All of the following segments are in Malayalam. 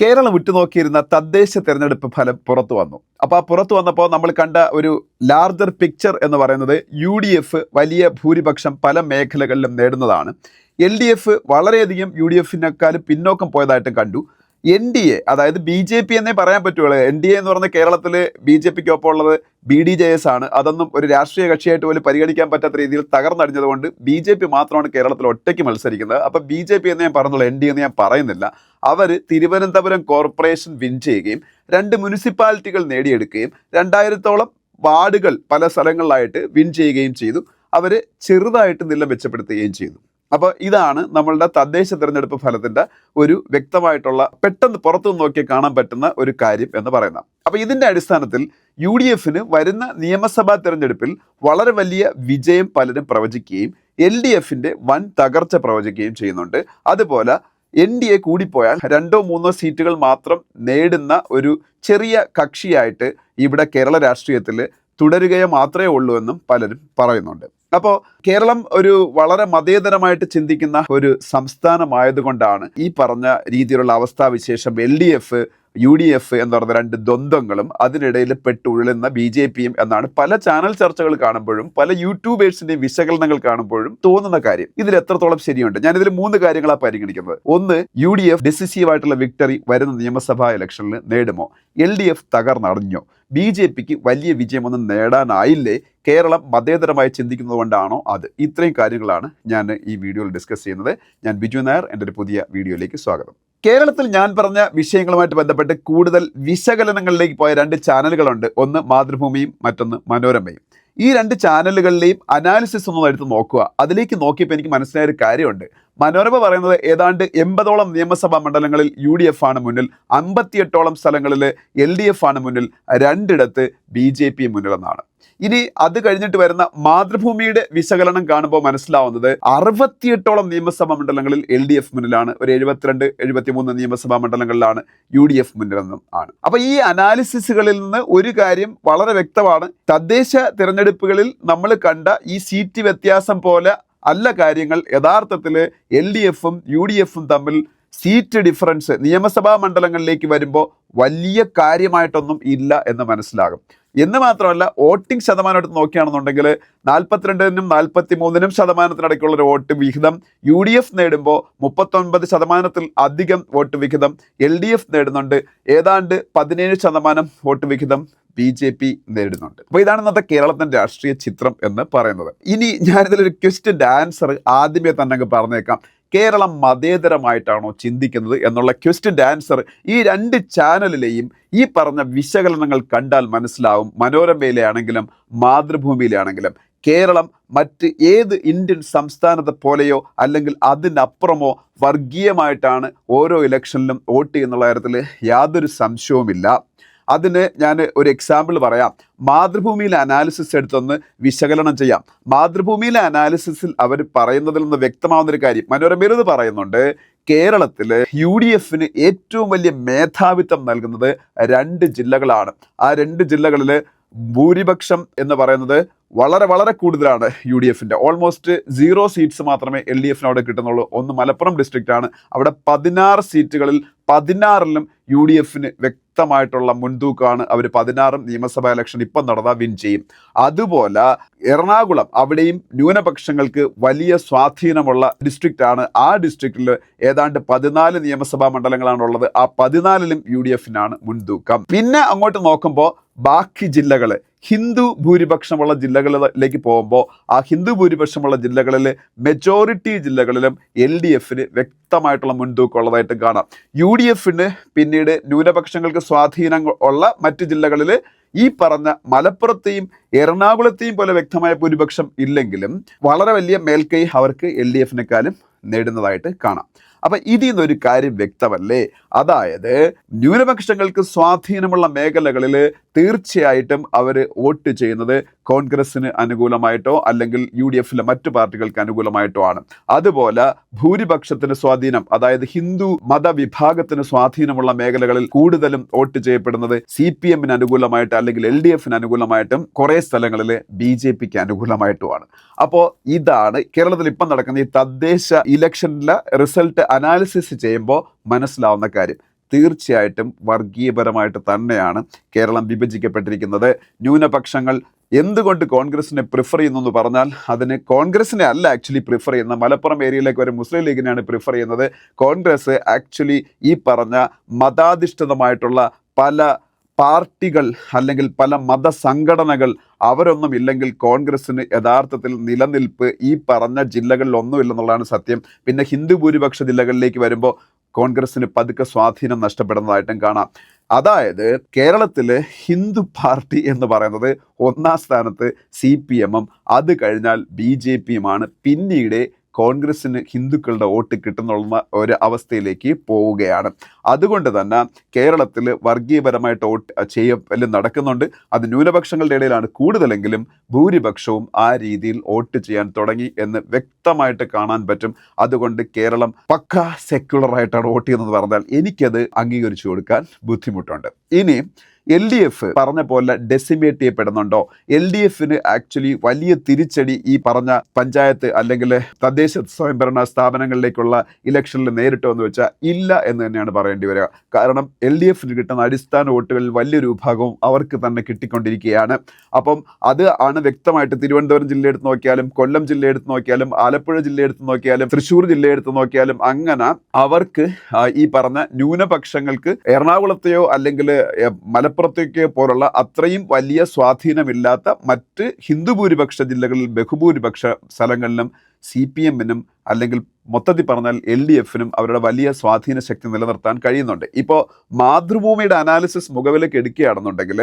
കേരളം ഉറ്റുനോക്കിയിരുന്ന തദ്ദേശ തെരഞ്ഞെടുപ്പ് ഫലം പുറത്തു വന്നു. അപ്പോൾ ആ പുറത്തു വന്നപ്പോൾ നമ്മൾ കണ്ട ഒരു ലാർജർ പിക്ചർ എന്ന് പറയുന്നത് യു ഡി എഫ് വലിയ ഭൂരിപക്ഷം പല മേഖലകളിലും നേടുന്നതാണ്. എൽ ഡി എഫ് വളരെയധികം യു ഡി എഫിനേക്കാളും പിന്നോക്കം പോയതായിട്ടും കണ്ടു. എൻ ഡി എ അതായത് ബി ജെ പി എന്നേ പറയാൻ പറ്റുള്ളൂ. എൻ ഡി എ എന്ന് പറഞ്ഞ കേരളത്തിൽ ബി ജെ പിക്ക് ഒപ്പം ഉള്ളത് ബി ഡി ജെ എസ് ആണ്. അതൊന്നും ഒരു രാഷ്ട്രീയ കക്ഷിയായിട്ട് പോലും പരിഗണിക്കാൻ പറ്റാത്ത രീതിയിൽ തകർന്നടിഞ്ഞതുകൊണ്ട് ബി ജെ പി മാത്രമാണ് കേരളത്തിൽ ഒറ്റയ്ക്ക് മത്സരിക്കുന്നത്. അപ്പം ബി ജെ പി എന്ന് ഞാൻ പറഞ്ഞുള്ളൂ എൻ ഡി എന്ന് ഞാൻ പറയുന്നില്ല. അവർ തിരുവനന്തപുരം കോർപ്പറേഷൻ വിൻ ചെയ്യുകയും രണ്ട് മുനിസിപ്പാലിറ്റികൾ നേടിയെടുക്കുകയും രണ്ടായിരത്തോളം വാർഡുകൾ പല സ്ഥലങ്ങളിലായിട്ട് വിൻ ചെയ്യുകയും ചെയ്തു. അവർ ചെറുതായിട്ട് നില മെച്ചപ്പെടുത്തുകയും ചെയ്തു. അപ്പോൾ ഇതാണ് നമ്മളുടെ തദ്ദേശ തിരഞ്ഞെടുപ്പ് ഫലത്തിന്റെ ഒരു വ്യക്തമായിട്ടുള്ള പെട്ടെന്ന് പുറത്തു നോക്കി കാണാൻ പറ്റുന്ന ഒരു കാര്യം എന്ന് പറയുന്നത്. അപ്പോൾ ഇതിന്റെ അടിസ്ഥാനത്തിൽ യു ഡി എഫിന് വരുന്ന നിയമസഭാ തിരഞ്ഞെടുപ്പിൽ വളരെ വലിയ വിജയം പലരും പ്രവചിക്കുകയും എൽ ഡി എഫിന്റെ വൻ തകർച്ച പ്രവചിക്കുകയും ചെയ്യുന്നുണ്ട്. അതുപോലെ എൻ ഡി എ കൂടിപ്പോയാൽ രണ്ടോ മൂന്നോ സീറ്റുകൾ മാത്രം നേടുന്ന ഒരു ചെറിയ കക്ഷിയായിട്ട് ഇവിടെ കേരള രാഷ്ട്രീയത്തിൽ തുടരുകയോ മാത്രമേ ഉള്ളൂ എന്നും പലരും പറയുന്നുണ്ട്. അപ്പോൾ കേരളം ഒരു വളരെ മതേതരമായിട്ട് ചിന്തിക്കുന്ന ഒരു സംസ്ഥാനമായതുകൊണ്ടാണ് ഈ പറഞ്ഞ രീതിയിലുള്ള അവസ്ഥാവിശേഷം L D F U D F എന്ന് പറയുന്ന രണ്ട് ദ്വന്ദ്ങ്ങളും അതിനിടയിൽ പെട്ടുഴലുന്ന ബി ജെ പിയും എന്നാണ് പല ചാനൽ ചർച്ചകൾ കാണുമ്പോഴും പല യൂട്യൂബേഴ്സിന്റെയും വിശകലനങ്ങൾ കാണുമ്പോഴും തോന്നുന്ന കാര്യം. ഇതിൽ എത്രത്തോളം ശരിയുണ്ട്? ഞാൻ മൂന്ന് കാര്യങ്ങളാണ് പരിഗണിക്കുന്നത്. ഒന്ന് യു ഡി എഫ് ഡിസിസീവ് ആയിട്ടുള്ള വിക്ടറി വരുന്ന നിയമസഭാ ഇലക്ഷനിൽ നേടുമോ? എൽ ഡി എഫ് തകർന്നടഞ്ഞോ? ബി ജെ പിക്ക് വലിയ വിജയമൊന്നും നേടാനായില്ലേ? കേരളം മതേതരമായി ചിന്തിക്കുന്നത് കൊണ്ടാണോ അത്? ഇത്രയും കാര്യങ്ങളാണ് ഞാൻ ഈ വീഡിയോയിൽ ഡിസ്കസ് ചെയ്യുന്നത്. ഞാൻ ബിജു നായർ എന്റെ ഒരു പുതിയ വീഡിയോയിലേക്ക് സ്വാഗതം. കേരളത്തിൽ ഞാൻ പറഞ്ഞ വിഷയങ്ങളുമായിട്ട് ബന്ധപ്പെട്ട് കൂടുതൽ വിശകലനങ്ങളിലേക്ക് പോയ രണ്ട് ചാനലുകളുണ്ട്. ഒന്ന് മാതൃഭൂമിയും മറ്റൊന്ന് മനോരമയും. ഈ രണ്ട് ചാനലുകളിലെയും അനാലിസിസ് ഒന്ന് എടുത്ത് നോക്കുക. അതിലേക്ക് നോക്കിയപ്പോൾ എനിക്ക് മനസ്സിലായ ഒരു കാര്യമുണ്ട്. മനോരമ പറയുന്നത് ഏതാണ്ട് എൺപതോളം നിയമസഭാ മണ്ഡലങ്ങളിൽ യു ഡി എഫ് ആണ് മുന്നിൽ അമ്പത്തിയെട്ടോളം സ്ഥലങ്ങളിൽ എൽ ഡി എഫ് ആണ് മുന്നിൽ രണ്ടിടത്ത് ബി ജെ പി മുന്നിലെന്നാണ്. ഇനി അത് കഴിഞ്ഞിട്ട് വരുന്ന മാതൃഭൂമിയുടെ വിശകലനം കാണുമ്പോൾ മനസ്സിലാവുന്നത് അറുപത്തിയെട്ടോളം നിയമസഭാ മണ്ഡലങ്ങളിൽ എൽ ഡി എഫ് മുന്നിലാണ് ഒരു എഴുപത്തിരണ്ട് എഴുപത്തിമൂന്ന് നിയമസഭാ മണ്ഡലങ്ങളിലാണ് യു ഡി എഫ് മുന്നിലെന്നും ആണ്. അപ്പോൾ ഈ അനാലിസിസുകളിൽ നിന്ന് ഒരു കാര്യം വളരെ വ്യക്തമാണ്. തദ്ദേശ തിരഞ്ഞെടുപ്പുകളിൽ നമ്മൾ കണ്ട ഈ സീറ്റ് വ്യത്യാസം പോലെ അല്ല കാര്യങ്ങൾ യഥാർത്ഥത്തിൽ എൽ ഡി എഫും യു ഡി എഫും തമ്മിൽ സീറ്റ് ഡിഫറൻസ് നിയമസഭാ മണ്ഡലങ്ങളിലേക്ക് വരുമ്പോൾ വലിയ കാര്യമായിട്ടൊന്നും ഇല്ല എന്ന് മനസ്സിലാകും. എന്ന് മാത്രമല്ല വോട്ടിംഗ് ശതമാനം എടുത്ത് നോക്കുകയാണെന്നുണ്ടെങ്കിൽ നാൽപ്പത്തിരണ്ടിനും നാൽപ്പത്തി മൂന്നിനും ശതമാനത്തിനിടയ്ക്കുള്ള ഒരു വോട്ട് വിഹിതം യു ഡി എഫ് നേടുമ്പോൾ മുപ്പത്തൊൻപത് ശതമാനത്തിൽ അധികം വോട്ട് വിഹിതം എൽ ഡി എഫ് നേടുന്നുണ്ട്. ഏതാണ്ട് പതിനേഴ് ശതമാനം വോട്ട് വിഹിതം ബി ജെ പി നേരിടുന്നുണ്ട് അപ്പോൾ ഇതാണ് ഇന്നത്തെ കേരളത്തിന്റെ രാഷ്ട്രീയ ചിത്രം എന്ന് പറയുന്നത്. ഇനി ഞാനിതിലൊരു ക്വസ്റ്റ്യന്റെ ആൻസർ ആദ്യമേ തന്നെ പറഞ്ഞേക്കാം. കേരളം മതേതരമായിട്ടാണോ ചിന്തിക്കുന്നത് എന്നുള്ള ക്വസ്റ്റ്യന്റെ ആൻസർ ഈ രണ്ട് ചാനലിലെയും ഈ പറഞ്ഞ വിശകലനങ്ങൾ കണ്ടാൽ മനസ്സിലാവും. മനോരമയിലെ മാതൃഭൂമിയിലാണെങ്കിലും കേരളം മറ്റ് ഏത് ഇന്ത്യൻ സംസ്ഥാനത്തെ പോലെയോ അല്ലെങ്കിൽ അതിനപ്പുറമോ വർഗീയമായിട്ടാണ് ഓരോ ഇലക്ഷനിലും വോട്ട് ചെയ്യുന്നുള്ള കാര്യത്തിൽ യാതൊരു സംശയവുമില്ല. അതിന് ഞാൻ ഒരു എക്സാമ്പിൾ പറയാം. മാതൃഭൂമിയിലെ അനാലിസിസ് എടുത്തൊന്ന് വിശകലനം ചെയ്യാം. മാതൃഭൂമിയിലെ അനാലിസിസിൽ അവർ പറയുന്നതിൽ നിന്ന് വ്യക്തമാവുന്ന ഒരു കാര്യം. മനോരമയിൽ ഇത് പറയുന്നുണ്ട് കേരളത്തിൽ യു ഡി എഫിന് ഏറ്റവും വലിയ മേധാവിത്വം നൽകുന്നത് രണ്ട് ജില്ലകളാണ്. ആ രണ്ട് ജില്ലകളിൽ ഭൂരിപക്ഷം എന്ന് പറയുന്നത് വളരെ വളരെ കൂടുതലാണ് യു ഡി എഫിന്റെ ഓൾമോസ്റ്റ് സീറോ സീറ്റ്സ് മാത്രമേ എൽ ഡി എഫിന് അവിടെ കിട്ടുന്നുള്ളൂ. ഒന്ന് മലപ്പുറം ഡിസ്ട്രിക്റ്റാണ് അവിടെ പതിനാറ് സീറ്റുകളിൽ പതിനാറിലും യു ഡി എഫിന് വ്യക്തമായിട്ടുള്ള മുൻതൂക്കമാണ് അവർ പതിനാറും നിയമസഭാ ഇലക്ഷൻ ഇപ്പം നടന്നാൽ വിൻ ചെയ്യും. അതുപോലെ എറണാകുളം അവിടെയും ന്യൂനപക്ഷങ്ങൾക്ക് വലിയ സ്വാധീനമുള്ള ഡിസ്ട്രിക്റ്റ് ആണ്. ആ ഡിസ്ട്രിക്റ്റിൽ ഏതാണ്ട് പതിനാല് നിയമസഭാ മണ്ഡലങ്ങളാണുള്ളത്. ആ പതിനാലിലും യു ഡി എഫിനാണ് മുൻതൂക്കം. പിന്നെ അങ്ങോട്ട് നോക്കുമ്പോൾ ബാക്കി ജില്ലകൾ ഹിന്ദു ഭൂരിപക്ഷമുള്ള ജില്ലകളിലേക്ക് പോകുമ്പോൾ ആ ഹിന്ദു ഭൂരിപക്ഷമുള്ള ജില്ലകളിൽ മെജോറിറ്റി ജില്ലകളിലും എൽ ഡി എഫിന് വ്യക്തമായിട്ടുള്ള മുൻതൂക്കം കാണാം. യു ഡി എഫിന് പിന്നീട് ന്യൂനപക്ഷങ്ങൾക്ക് സ്വാധീനം ഉള്ള മറ്റ് ജില്ലകളിൽ ഈ പറഞ്ഞ മലപ്പുറത്തെയും എറണാകുളത്തെയും പോലെ വ്യക്തമായ ഭൂരിപക്ഷം ഇല്ലെങ്കിലും വളരെ വലിയ മേൽക്കൈ അവർക്ക് എൽ ഡി എഫിനെക്കാളും നേടുന്നതായിട്ട് കാണാം. അപ്പം ഇതിൽ നിന്നൊരു കാര്യം വ്യക്തമല്ലേ? അതായത് ന്യൂനപക്ഷങ്ങൾക്ക് സ്വാധീനമുള്ള മേഖലകളിൽ തീർച്ചയായിട്ടും അവർ വോട്ട് ചെയ്യുന്നത് കോൺഗ്രസിന് അനുകൂലമായിട്ടോ അല്ലെങ്കിൽ യു ഡി എഫിലെ മറ്റു പാർട്ടികൾക്ക് അനുകൂലമായിട്ടോ ആണ്. അതുപോലെ ഭൂരിപക്ഷത്തിന് സ്വാധീനം അതായത് ഹിന്ദു മതവിഭാഗത്തിന് സ്വാധീനമുള്ള മേഖലകളിൽ കൂടുതലും വോട്ട് ചെയ്യപ്പെടുന്നത് സി പി എമ്മിന് അനുകൂലമായിട്ട് അല്ലെങ്കിൽ എൽ ഡി എഫിന് അനുകൂലമായിട്ടും കുറേ സ്ഥലങ്ങളിൽ ബി ജെ പിക്ക് അനുകൂലമായിട്ടുമാണ് അപ്പോൾ ഇതാണ് കേരളത്തിൽ ഇപ്പം നടക്കുന്ന ഈ തദ്ദേശ ഇലക്ഷനിലെ റിസൾട്ട് അനാലിസിസ് ചെയ്യുമ്പോൾ മനസ്സിലാവുന്ന കാര്യം. തീർച്ചയായിട്ടും വർഗീയപരമായിട്ട് തന്നെയാണ് കേരളം വിഭജിക്കപ്പെട്ടിരിക്കുന്നത്. ന്യൂനപക്ഷങ്ങൾ എന്തുകൊണ്ട് കോൺഗ്രസിനെ പ്രിഫർ ചെയ്യുന്നു എന്ന് പറഞ്ഞാൽ അതിന് കോൺഗ്രസിനെ അല്ല ആക്ച്വലി പ്രിഫർ ചെയ്യുന്ന മലപ്പുറം ഏരിയയിലേക്ക് ഒരു മുസ്ലിം ലീഗിനെയാണ് പ്രിഫർ ചെയ്യുന്നത്. കോൺഗ്രസ് ആക്ച്വലി ഈ പറഞ്ഞ മതാധിഷ്ഠിതമായിട്ടുള്ള പല പാർട്ടികൾ അല്ലെങ്കിൽ പല മതസംഘടനകൾ അവരൊന്നും ഇല്ലെങ്കിൽ കോൺഗ്രസിന് യഥാർത്ഥത്തിൽ നിലനിൽപ്പ് ഈ പറഞ്ഞ ജില്ലകളിൽ ഒന്നുമില്ലെന്നുള്ളതാണ് സത്യം. പിന്നെ ഹിന്ദു ഭൂരിപക്ഷ ജില്ലകളിലേക്ക് വരുമ്പോൾ കോൺഗ്രസിന് പതുക്കെ സ്വാധീനം നഷ്ടപ്പെടുന്നതായിട്ടും കാണാം. അതായത് കേരളത്തിൽ ഹിന്ദു പാർട്ടി എന്ന് പറയുന്നത് ഒന്നാം സ്ഥാനത്ത് സി പി എമ്മും അത് കഴിഞ്ഞാൽ ബി ജെ പിയുമാണ്. പിന്നീട് കോൺഗ്രസിന് ഹിന്ദുക്കളുടെ വോട്ട് കിട്ടുന്നുള്ള ഒരു അവസ്ഥയിലേക്ക് പോവുകയാണ്. അതുകൊണ്ട് തന്നെ കേരളത്തിൽ വർഗീയപരമായിട്ട് ചെയ്യലും നടക്കുന്നുണ്ട്. അത് ന്യൂനപക്ഷങ്ങളുടെ ഇടയിലാണ്. കൂടുതലെങ്കിലും ഭൂരിപക്ഷവും ആ രീതിയിൽ വോട്ട് ചെയ്യാൻ തുടങ്ങി എന്ന് വ്യക്തമായിട്ട് കാണാൻ പറ്റും. അതുകൊണ്ട് കേരളം പക്ക സെക്യുലർ ആയിട്ടാണ് വോട്ട് ചെയ്യുന്നത് പറഞ്ഞാൽ എനിക്കത് അംഗീകരിച്ചു കൊടുക്കാൻ ബുദ്ധിമുട്ടുണ്ട്. ഇനി എൽ ഡി എഫ് പറഞ്ഞ പോലെ ഡെസിമേറ്റ് ചെയ്യപ്പെടുന്നുണ്ടോ? എൽ ഡി എഫിന് ആക്ച്വലി വലിയ തിരിച്ചടി ഈ പറഞ്ഞ പഞ്ചായത്ത് അല്ലെങ്കിൽ തദ്ദേശ സ്വയംഭരണ സ്ഥാപനങ്ങളിലേക്കുള്ള ഇലക്ഷനിൽ നേരിട്ടോ എന്ന് വെച്ചാൽ ഇല്ല എന്ന് തന്നെയാണ് പറയേണ്ടി വരിക. കാരണം എൽ ഡി എഫിന് കിട്ടുന്ന അടിസ്ഥാന വോട്ടുകളിൽ വലിയൊരു വിഭാഗവും അവർക്ക് തന്നെ കിട്ടിക്കൊണ്ടിരിക്കുകയാണ്. അപ്പം അത് ആണ് വ്യക്തമായിട്ട് തിരുവനന്തപുരം ജില്ല എടുത്ത് നോക്കിയാലും കൊല്ലം ജില്ല എടുത്ത് നോക്കിയാലും ആലപ്പുഴ ജില്ല എടുത്ത് നോക്കിയാലും തൃശ്ശൂർ ജില്ല എടുത്ത് നോക്കിയാലും അങ്ങനെ അവർക്ക് ഈ പറഞ്ഞ ന്യൂനപക്ഷങ്ങൾക്ക് എറണാകുളത്തെയോ അല്ലെങ്കിൽ മലപ്പുറത്തേക്കോ പോലുള്ള അത്രയും വലിയ സ്വാധീനമില്ലാത്ത മറ്റ് ഹിന്ദു ഭൂരിപക്ഷ ജില്ലകളിൽ ബഹുഭൂരിപക്ഷ സ്ഥലങ്ങളിലും സി പി എമ്മിനും അല്ലെങ്കിൽ മൊത്തത്തിൽ പറഞ്ഞാൽ എൽ ഡി എഫിനും അവരുടെ വലിയ സ്വാധീന ശക്തി നിലനിർത്താൻ കഴിയുന്നുണ്ട്. ഇപ്പോൾ മാതൃഭൂമിയുടെ അനാലിസിസ് മുഖവിലേക്ക് എടുക്കുകയാണെന്നുണ്ടെങ്കിൽ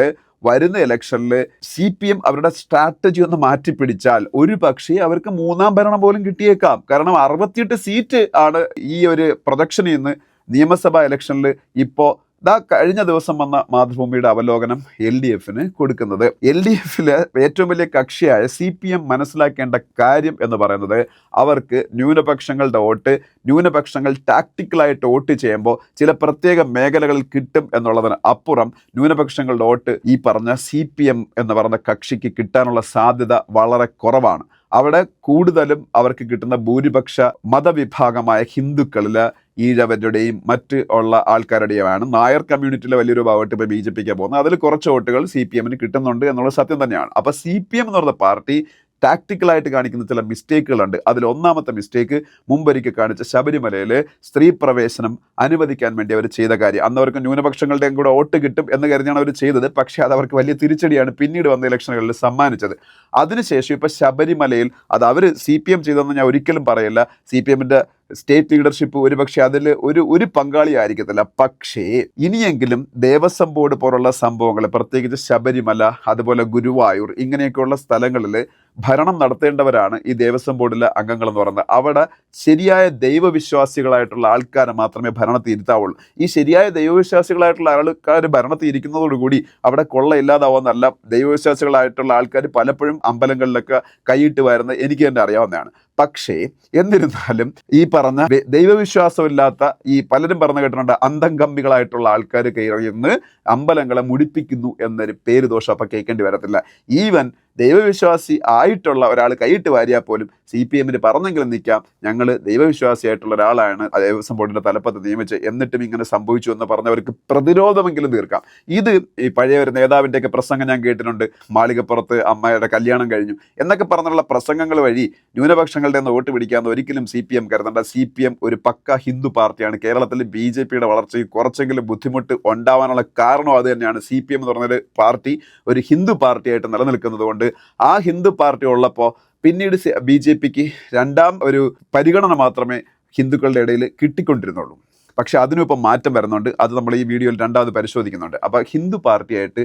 വരുന്ന ഇലക്ഷനിൽ സി പി എം അവരുടെ സ്ട്രാറ്റജി ഒന്ന് മാറ്റിപ്പിടിച്ചാൽ ഒരു പക്ഷേ അവർക്ക് മൂന്നാം ഭരണം പോലും കിട്ടിയേക്കാം. കാരണം അറുപത്തിയെട്ട് സീറ്റ് ആണ് ഈ ഒരു പ്രൊജക്ഷനിൽ നിന്ന് നിയമസഭാ ഇലക്ഷനിൽ ഇപ്പോൾ ദാ കഴിഞ്ഞ ദിവസം വന്ന മാതൃഭൂമിയുടെ അവലോകനം എൽ ഡി എഫിന് കൊടുക്കുന്നത്. എൽ ഡി എഫിൽ ഏറ്റവും വലിയ കക്ഷിയായ സി പി എം മനസ്സിലാക്കേണ്ട കാര്യം എന്ന് പറയുന്നത് അവർക്ക് ന്യൂനപക്ഷങ്ങളുടെ വോട്ട് ന്യൂനപക്ഷങ്ങൾ ടാക്ടിക്കലായിട്ട് വോട്ട് ചെയ്യുമ്പോൾ ചില പ്രത്യേക മേഖലകളിൽ കിട്ടും എന്നുള്ളതിന് അപ്പുറം ന്യൂനപക്ഷങ്ങളുടെ വോട്ട് ഈ പറഞ്ഞ സി പി എം എന്ന് പറയുന്ന കക്ഷിക്ക് കിട്ടാനുള്ള സാധ്യത വളരെ കുറവാണ്. അവിടെ കൂടുതലും അവർക്ക് കിട്ടുന്ന ഭൂരിപക്ഷ മതവിഭാഗമായ ഹിന്ദുക്കളിൽ ഈഴവരുടെയും മറ്റ് ഉള്ള ആൾക്കാരുടെയുമാണ്. നായർ കമ്മ്യൂണിറ്റിയിലെ വലിയൊരു ഭാഗമായിട്ട് ഇപ്പോൾ ബി ജെ പിക്ക് പോകുന്നത്. അതിൽ കുറച്ച് വോട്ടുകൾ സി പി എമ്മിന് കിട്ടുന്നുണ്ട് എന്നുള്ളത് സത്യം തന്നെയാണ്. അപ്പോൾ സി പി എം എന്ന് പറയുന്ന പാർട്ടി ടാക്ടിക്കലായിട്ട് കാണിക്കുന്ന ചില മിസ്റ്റേക്കുകളുണ്ട് അതിൽ ഒന്നാമത്തെ മിസ്റ്റേക്ക് മുമ്പൊരിക്കൽ കാണിച്ച ശബരിമലയിൽ സ്ത്രീ പ്രവേശനം അനുവദിക്കാൻ വേണ്ടി അവർ ചെയ്ത കാര്യം. അന്ന് അവർക്ക് ന്യൂനപക്ഷങ്ങളുടെയും കൂടെ വോട്ട് കിട്ടും എന്ന് കരുതിയാണ് അവർ ചെയ്തത്. പക്ഷേ അത് അവർക്ക് വലിയ തിരിച്ചടിയാണ് പിന്നീട് വന്ന ഇലക്ഷനുകളിൽ സമ്മാനിച്ചത്. അതിനുശേഷം ഇപ്പോൾ ശബരിമലയിൽ അത് അവർ സി പി എം ചെയ്തതെന്ന് ഞാൻ ഒരിക്കലും പറയില്ല. സി പി എമ്മിന്റെ സ്റ്റേറ്റ് ലീഡർഷിപ്പ് ഒരുപക്ഷെ അതിൽ ഒരു ഒരു പങ്കാളി പങ്കാളിയായിരിക്കത്തില്ല പക്ഷേ ഇനിയെങ്കിലും ദേവസ്വം ബോർഡ് പോലുള്ള സംഭവങ്ങൾ പ്രത്യേകിച്ച് ശബരിമല അതുപോലെ ഗുരുവായൂർ ഇങ്ങനെയൊക്കെയുള്ള സ്ഥലങ്ങളിൽ ഭരണം നടത്തേണ്ടവരാണ് ഈ ദേവസ്വം ബോർഡിലെ അംഗങ്ങൾ എന്ന് പറയുന്നത്. അവിടെ ശരിയായ ദൈവവിശ്വാസികളായിട്ടുള്ള ആൾക്കാരെ മാത്രമേ ഭരണത്തിൽ ഇരുത്താവുള്ളൂ. ഈ ശരിയായ ദൈവവിശ്വാസികളായിട്ടുള്ള ആൾക്കാർ ഭരണത്തിൽ ഇരിക്കുന്നതോടുകൂടി അവിടെ കൊള്ള ഇല്ലാതാവുന്നതല്ല. ദൈവവിശ്വാസികളായിട്ടുള്ള ആൾക്കാർ പലപ്പോഴും അമ്പലങ്ങളിലൊക്കെ കൈയിട്ട് വരുന്നത് എനിക്ക് തന്നെ അറിയാവുന്നതാണ്. പക്ഷേ എന്നിരുന്നാലും ഈ പറഞ്ഞ ദൈവവിശ്വാസമില്ലാത്ത ഈ പലരും പറഞ്ഞു കേട്ടിട്ടുണ്ട് അന്തംകമ്പികളായിട്ടുള്ള ആൾക്കാർ കയറിയെന്ന് അമ്പലങ്ങളെ മുടിപ്പിക്കുന്നു എന്നൊരു പേര് ദോഷം അപ്പം കേൾക്കേണ്ടി വരത്തില്ല. ഈവൻ ദൈവവിശ്വാസി ആയിട്ടുള്ള ഒരാൾ കൈയിട്ട് വാരിയാൽ പോലും സി പി എമ്മിന് പറഞ്ഞെങ്കിലും നിൽക്കാം. ഞങ്ങൾ ദൈവവിശ്വാസിയായിട്ടുള്ള ഒരാളാണ്. ദേവസ്വം ബോർഡിന്റെ തലപ്പത്ത് നിയമിച്ച് എന്നിട്ടും ഇങ്ങനെ സംഭവിച്ചു എന്ന് പറഞ്ഞവർക്ക് പ്രതിരോധമെങ്കിലും തീർക്കാം. ഇത് ഈ പഴയ ഒരു നേതാവിന്റെയൊക്കെ പ്രസംഗം ഞാൻ കേട്ടിട്ടുണ്ട്. മാളികപ്പുറത്ത് അമ്മയുടെ കല്യാണം കഴിഞ്ഞു എന്നൊക്കെ പറഞ്ഞുള്ള പ്രസംഗങ്ങൾ വഴി ന്യൂനപക്ഷങ്ങളുടെ നിന്ന് വോട്ട് പിടിക്കാമെന്ന് ഒരിക്കലും സി പി എം കരുതണ്ട. സി പി എം ഒരു പക്ക ഹിന്ദു പാർട്ടിയാണ്. കേരളത്തിൽ ബി ജെ പിയുടെ വളർച്ചയ്ക്ക് കുറച്ചെങ്കിലും ബുദ്ധിമുട്ട് ഉണ്ടാവാനുള്ള കാരണം അത് തന്നെയാണ്. സി പി എം എന്ന് പറഞ്ഞൊരു പാർട്ടി ഒരു ഹിന്ദു പാർട്ടിയായിട്ട് നിലനിൽക്കുന്നത് കൊണ്ട് ആ ഹിന്ദു പാർട്ടി ഉള്ളപ്പോൾ പിന്നീട് ബി ജെ പിക്ക് രണ്ടാം ഒരു പരിഗണന മാത്രമേ ഹിന്ദുക്കളുടെ ഇടയിൽ കിട്ടിക്കൊണ്ടിരുന്നുള്ളൂ. പക്ഷേ അതിനും മാറ്റം വരുന്നുണ്ട്. അത് നമ്മൾ ഈ വീഡിയോയിൽ രണ്ടാമത് പരിശോധിക്കുന്നുണ്ട്. അപ്പോൾ ഹിന്ദു പാർട്ടിയായിട്ട്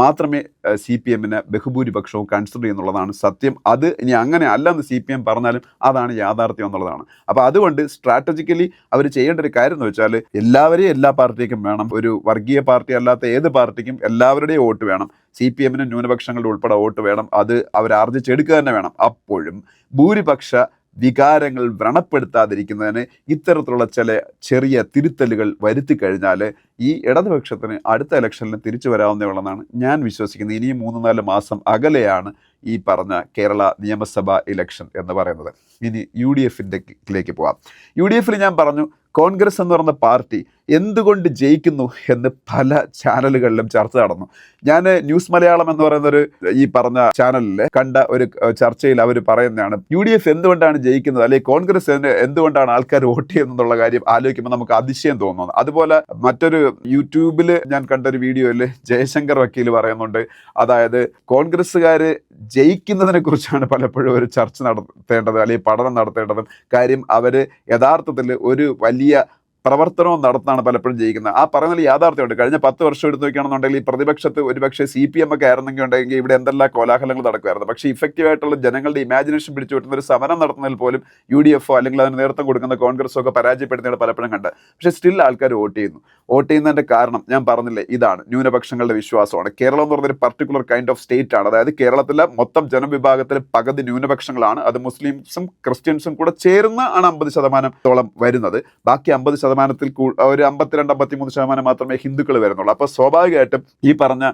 മാത്രമേ സി പി എമ്മിന് ബഹുഭൂരിപക്ഷവും കൺസിഡർ ചെയ്യുന്നുള്ളതാണ് സത്യം. അത് ഇനി അങ്ങനെ അല്ലെന്ന് സി പി എം പറഞ്ഞാലും അതാണ് യാഥാർത്ഥ്യം എന്നുള്ളതാണ്. അപ്പോൾ അതുകൊണ്ട് സ്ട്രാറ്റജിക്കലി അവർ ചെയ്യേണ്ട ഒരു കാര്യം എന്ന് വെച്ചാൽ എല്ലാവരെയും എല്ലാ പാർട്ടിക്കും വേണം. ഒരു വർഗീയ പാർട്ടി അല്ലാത്ത ഏത് പാർട്ടിക്കും എല്ലാവരുടെയും വോട്ട് വേണം. സി പി എമ്മിന് ന്യൂനപക്ഷങ്ങളുടെ ഉൾപ്പെടെ വോട്ട് വേണം. അത് അവർ ആർജിച്ചെടുക്കുക തന്നെ വേണം. അപ്പോഴും ഭൂരിപക്ഷ വികാരങ്ങൾ വ്രണപ്പെടുത്താതിരിക്കുന്നതിന് ഇത്തരത്തിലുള്ള ചില ചെറിയ തിരുത്തലുകൾ വരുത്തി കഴിഞ്ഞാൽ ഈ ഇടതുപക്ഷത്തിന് അടുത്ത ഇലക്ഷനിൽ തിരിച്ചു വരാവുന്നതുള്ളതാണ് ഞാൻ വിശ്വസിക്കുന്നത്. ഇനിയും മൂന്ന് നാല് മാസം അകലെയാണ് ഈ പറഞ്ഞ കേരള നിയമസഭാ ഇലക്ഷൻ എന്ന് പറയുന്നത്. ഇനി യു ഡി എഫിന്റെലേക്ക് പോവാം. യു ഡി എഫിൽ ഞാൻ പറഞ്ഞു കോൺഗ്രസ് എന്ന് പറയുന്ന പാർട്ടി എന്തുകൊണ്ട് ജയിക്കുന്നു എന്ന് പല ചാനലുകളിലും ചർച്ച നടന്നു. ഞാൻ ന്യൂസ് മലയാളം എന്ന് പറയുന്ന ഒരു ഈ പറഞ്ഞ ചാനലിൽ കണ്ട ഒരു ചർച്ചയിൽ അവർ പറയുന്നതാണ് യു ഡി എഫ് എന്തുകൊണ്ടാണ് ജയിക്കുന്നത്? അല്ലെങ്കിൽ കോൺഗ്രസ് എന്തുകൊണ്ടാണ് ആൾക്കാർ വോട്ട് ചെയ്യുന്നതെന്നുള്ള കാര്യം ആലോചിക്കുമ്പോൾ നമുക്ക് അതിശയം തോന്നുന്നു. അതുപോലെ മറ്റൊരു യൂട്യൂബിൽ ഞാൻ കണ്ട ഒരു വീഡിയോയിൽ ജയശങ്കർ വക്കീൽ പറയുന്നുണ്ട് അതായത് കോൺഗ്രസ്സുകാർ ജയിക്കുന്നതിനെ കുറിച്ചാണ് പലപ്പോഴും ഒരു ചർച്ച നടത്തേണ്ടത് അല്ലെങ്കിൽ പഠനം നടത്തേണ്ടതും കാര്യം അവർ യഥാർത്ഥത്തിൽ ഒരു വലിയ പ്രവർത്തനവും നടത്താണ് പലപ്പോഴും ജയിക്കുന്നത്. ആ പറയുന്നതിൽ യാഥാർത്ഥ്യമുണ്ട്. കഴിഞ്ഞ പത്ത് വർഷം എടുത്ത് നോക്കുകയാണെന്നുണ്ടെങ്കിൽ ഈ പ്രതിപക്ഷത്ത് ഒരുപക്ഷെ സി പി എം ഒക്കെ ആയിരുന്നെങ്കിൽ ഉണ്ടെങ്കിൽ ഇവിടെ എന്തെല്ലാം കോലാഹലങ്ങൾ നടക്കുമായിരുന്നു. പക്ഷേ ഇഫക്റ്റീവ് ആയിട്ടുള്ള ജനങ്ങളുടെ ഇമാജിനേഷൻ പിടിച്ചു വിട്ടുന്ന ഒരു സമരം നടത്തുന്നതിൽ പോലും യു ഡി എഫോ അല്ലെങ്കിൽ അതിന് നേതൃത്വം കൊടുക്കുന്ന കോൺഗ്രസോ ഒക്കെ പരാജയപ്പെടുന്നതാണ് പലപ്പോഴും കണ്ട്. പക്ഷേ സ്റ്റിൽ ആൾക്കാർ വോട്ട് ചെയ്യുന്നു. വോട്ട് ചെയ്യുന്നതിന്റെ കാരണം ഞാൻ പറഞ്ഞില്ലേ ഇതാണ്. ന്യൂനപക്ഷങ്ങളുടെ വിശ്വാസമാണ്. കേരളം എന്ന് പറഞ്ഞൊരു പർട്ടിക്കുലർ കൈൻഡ് ഓഫ് സ്റ്റേറ്റ് ആണ്. അതായത് കേരളത്തിലെ മൊത്തം ജനവിഭാഗത്തിൽ പകുതി ന്യൂനപക്ഷങ്ങളാണ്. അത് മുസ്ലിംസും ക്രിസ്ത്യൻസും കൂടെ ചേർന്ന് ആണ് അമ്പത് ശതമാനത്തോളം വരുന്നത്. ബാക്കി അമ്പത് ശതമാനത്തിൽ ഒരു അമ്പത്തിരണ്ട് അമ്പത്തിമൂന്ന് ശതമാനം മാത്രമേ ഹിന്ദുക്കൾ വരുന്നുള്ളൂ. അപ്പോൾ സ്വാഭാവികമായിട്ടും ഈ പറഞ്ഞ